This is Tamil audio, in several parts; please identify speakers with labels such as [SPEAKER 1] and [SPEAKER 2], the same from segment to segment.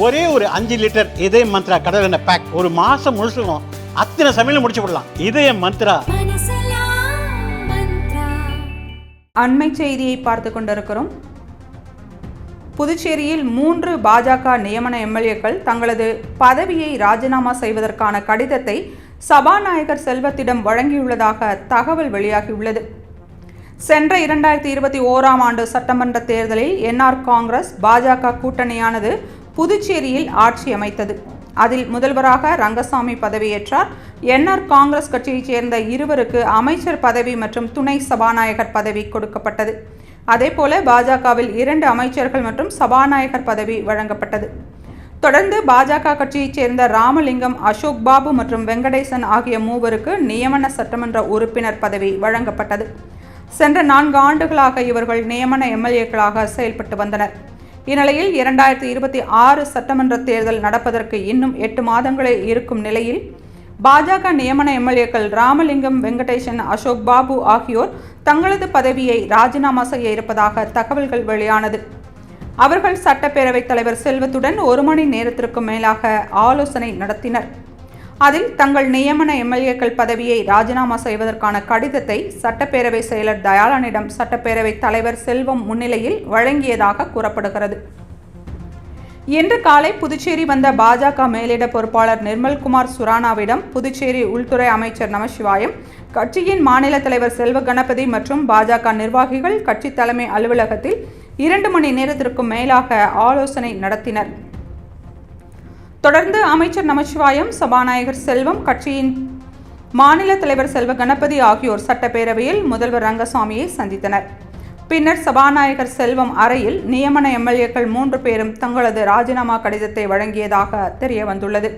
[SPEAKER 1] ஒரே ஒரு அஞ்சு லிட்டர் இதய மந்த்ரா கடல் எண்ணெய் பேக் ஒரு மாசம் முழுசுக்கும் அத்தனை சமையல முடிச்சு விடலாம். இதய மந்த்ரா.
[SPEAKER 2] அண்மை செய்தியை பார்த்து கொண்டிருக்கிறோம். புதுச்சேரியில் மூன்று பாஜக நியமன எம்எல்ஏக்கள் தங்களது பதவியை ராஜினாமா செய்வதற்கான கடிதத்தை சபாநாயகர் செல்வத்திடம் வழங்கியுள்ளதாக தகவல் வெளியாகியுள்ளது. சென்ற இரண்டாயிரத்தி இருபத்தி ஓராம் ஆண்டு சட்டமன்ற தேர்தலில் என்ஆர் காங்கிரஸ் பாஜக கூட்டணியானது புதுச்சேரியில் ஆட்சி அமைத்தது. அதில் முதல்வராக ரங்கசாமி பதவியேற்றார். என்ஆர் காங்கிரஸ் கட்சியைச் சேர்ந்த இருவருக்கு அமைச்சர் பதவி மற்றும் துணை சபாநாயகர் பதவி கொடுக்கப்பட்டது. அதேபோல பாஜகவில் இரண்டு அமைச்சர்கள் மற்றும் சபாநாயகர் பதவி வழங்கப்பட்டது. தொடர்ந்து பாஜக கட்சியைச் சேர்ந்த ராமலிங்கம் அசோக் பாபு மற்றும் வெங்கடேசன் ஆகிய மூவருக்கு நியமன சட்டமன்ற உறுப்பினர் பதவி வழங்கப்பட்டது. சென்ற நான்கு ஆண்டுகளாக இவர்கள் நியமன எம்எல்ஏக்களாக செயல்பட்டு வந்தனர். இந்நிலையில் இரண்டாயிரத்தி இருபத்தி ஆறு சட்டமன்ற தேர்தல் நடப்பதற்கு இன்னும் எட்டு மாதங்களே இருக்கும் நிலையில் பாஜக நியமன எம்எல்ஏக்கள் ராமலிங்கம் வெங்கடேசன் அசோக் பாபு ஆகியோர் தங்களது பதவியை ராஜினாமா செய்ய இருப்பதாக தகவல்கள் வெளியானது. அவர்கள் சட்டப்பேரவைத் தலைவர் செல்வத்துடன் ஒரு மணி நேரத்திற்கும் மேலாக ஆலோசனை நடத்தினர். அதில் தங்கள் நியமன எம்எல்ஏக்கள் பதவியை ராஜினாமா செய்வதற்கான கடிதத்தை சட்டப்பேரவை செயலர் தயாளனிடம் சட்டப்பேரவைத் தலைவர் செல்வம் முன்னிலையில் வழங்கியதாக கூறப்படுகிறது. இன்று காலை புதுச்சேரி வந்த பாஜக மேலிட பொறுப்பாளர் நிர்மல்குமார் சுரானாவிடம் புதுச்சேரி உள்துறை அமைச்சர் நமசிவாயம் கட்சியின் மாநில தலைவர் செல்வ கணபதி மற்றும் பாஜக நிர்வாகிகள் கட்சி தலைமை அலுவலகத்தில் இரண்டு மணி நேரத்திற்கும் மேலாக ஆலோசனை நடத்தினர். தொடர்ந்து அமைச்சர் நமச்சிவாயம் சபாநாயகர் செல்வம் கட்சியின் மாநில தலைவர் செல்வ கணபதி ஆகியோர் சட்டப்பேரவையில் முதல்வர் ரங்கசாமியை சந்தித்தனர். பின்னர் சபாநாயகர் செல்வம் அறையில் நியமன எம்எல்ஏக்கள் மூன்று பேரும் தங்களது ராஜினாமா கடிதத்தை வழங்கியதாக தெரிய வந்துள்ளது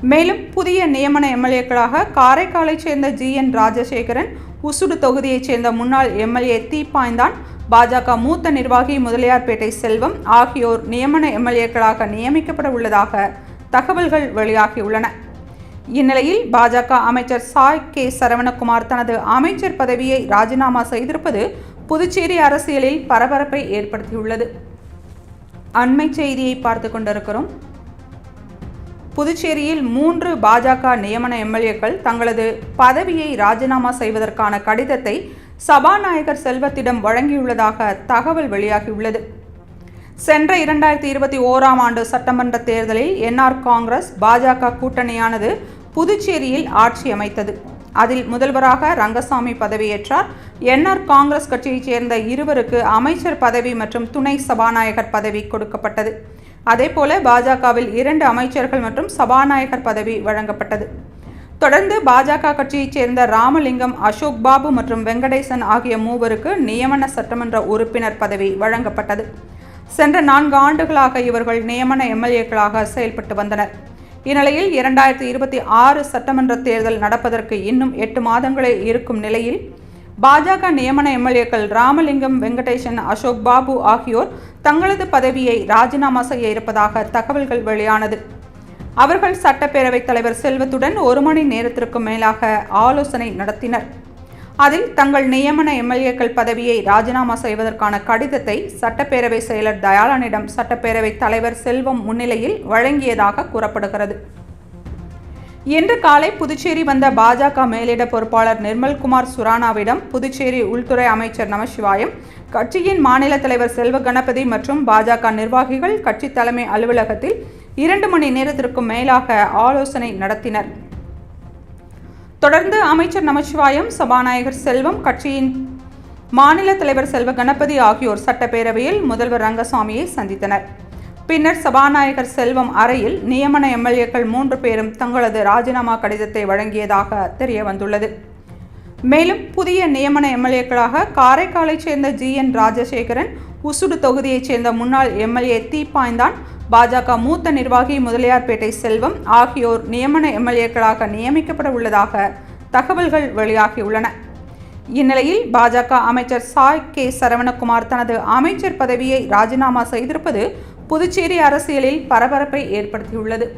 [SPEAKER 2] மேலும் புதிய நியமன எம்எல்ஏக்களாக காரைக்காலைச் சேர்ந்த ஜி என் ராஜசேகரன் உசுடு தொகுதியைச் சேர்ந்த முன்னாள் எம்எல்ஏ தீப்பாய்ந்தான் பாஜக மூத்த நிர்வாகி முதலியார்பேட்டை செல்வம் ஆகியோர் நியமன எம்எல்ஏக்களாக நியமிக்கப்பட உள்ளதாக தகவல்கள் வெளியாகியுள்ளன. இந்நிலையில் பாஜக அமைச்சர் சாய் கே சரவணகுமார் தனது அமைச்சர் பதவியை ராஜினாமா செய்திருப்பது புதுச்சேரி அரசியலில் பரபரப்பை ஏற்படுத்தியுள்ளது. அண்மை செய்தியை பார்த்து கொண்டிருக்கிறோம். புதுச்சேரியில் மூன்று பாஜக நியமன எம்எல்ஏக்கள் தங்களது பதவியை ராஜினாமா செய்வதற்கான கடிதத்தை சபாநாயகர் செல்வத்திடம் வழங்கியுள்ளதாக தகவல் வெளியாகியுள்ளது. சென்ற இரண்டாயிரத்தி இருபத்தி ஓராம் ஆண்டு சட்டமன்ற தேர்தலில் என்ஆர் காங்கிரஸ் பாஜக கூட்டணியானது புதுச்சேரியில் ஆட்சி அமைத்தது. அதில் முதல்வராக ரங்கசாமி பதவியேற்றார். என்ஆர் காங்கிரஸ் கட்சியைச் சேர்ந்த இருவருக்கு அமைச்சர் பதவி மற்றும் துணை சபாநாயகர் பதவி கொடுக்கப்பட்டது. அதேபோல பாஜகவில் இரண்டு அமைச்சர்கள் மற்றும் சபாநாயகர் பதவி வழங்கப்பட்டது. தொடர்ந்து பாஜக கட்சியைச் சேர்ந்த ராமலிங்கம் அசோக் பாபு மற்றும் வெங்கடேசன் ஆகிய மூவருக்கு நியமன சட்டமன்ற உறுப்பினர் பதவி வழங்கப்பட்டது. சென்ற நான்கு ஆண்டுகளாக இவர்கள் நியமன எம்எல்ஏக்களாக செயல்பட்டு வந்தனர். இந்நிலையில் இரண்டாயிரத்தி இருபத்தி ஆறு சட்டமன்ற தேர்தல் நடப்பதற்கு இன்னும் எட்டு மாதங்களே இருக்கும் நிலையில் பாஜக நியமன எம்எல்ஏக்கள் ராமலிங்கம் வெங்கடேசன் அசோக் பாபு ஆகியோர் தங்களது பதவியை ராஜினாமா செய்ய இருப்பதாக தகவல்கள் வெளியானது. அவர்கள் சட்டப்பேரவைத் தலைவர் செல்வத்துடன் ஒரு மணி நேரத்திற்கு மேலாக ஆலோசனை நடத்தினர். அதில் தங்கள் நியமன எம்எல்ஏக்கள் பதவியை ராஜினாமா செய்வதற்கான கடிதத்தை சட்டப்பேரவை செயலர் தயாளனிடம் சட்டப்பேரவைத் தலைவர் செல்வம் முன்னிலையில் வழங்கியதாக கூறப்படுகிறது. இன்று காலை புதுச்சேரி வந்த பாஜக மேலிட பொறுப்பாளர் நிர்மல்குமார் சுரானாவிடம் புதுச்சேரி உள்துறை அமைச்சர் நமசிவாயம் கட்சியின் மாநில தலைவர் செல்வ கணபதி மற்றும் பாஜக நிர்வாகிகள் கட்சி தலைமை அலுவலகத்தில் இரண்டு மணி நேரத்திற்கும் மேலாக ஆலோசனை நடத்தினர். தொடர்ந்து அமைச்சர் நமசிவாயம் சபாநாயகர் செல்வம் கட்சியின் மாநில தலைவர் செல்வ கணபதி ஆகியோர் சட்டப்பேரவையில் முதல்வர் ரங்கசாமியை சந்தித்தனர். பின்னர் சபாநாயகர் செல்வம் அறையில் நியமன எம்எல்ஏக்கள் மூன்று பேரும் தங்களது ராஜினாமா கடிதத்தை வழங்கியதாக தெரிய வந்துள்ளது மேலும் புதிய நியமன எம்எல்ஏக்களாக காரைக்காலைச் சேர்ந்த ஜி என் ராஜசேகரன் உசுடு தொகுதியைச் சேர்ந்த முன்னாள் எம்எல்ஏ தீப்பாய்ந்தான் பாஜக மூத்த நிர்வாகி முதலியார்பேட்டை செல்வம் ஆகியோர் நியமன எம்எல்ஏக்களாக நியமிக்கப்பட உள்ளதாக தகவல்கள் வெளியாகியுள்ளன. இந்நிலையில் பாஜக அமைச்சர் சாய் கே சரவணகுமார் தனது அமைச்சர் பதவியை ராஜினாமா செய்திருப்பது புதுச்சேரி அரசியலில் பரபரப்பை ஏற்படுத்தியுள்ளது.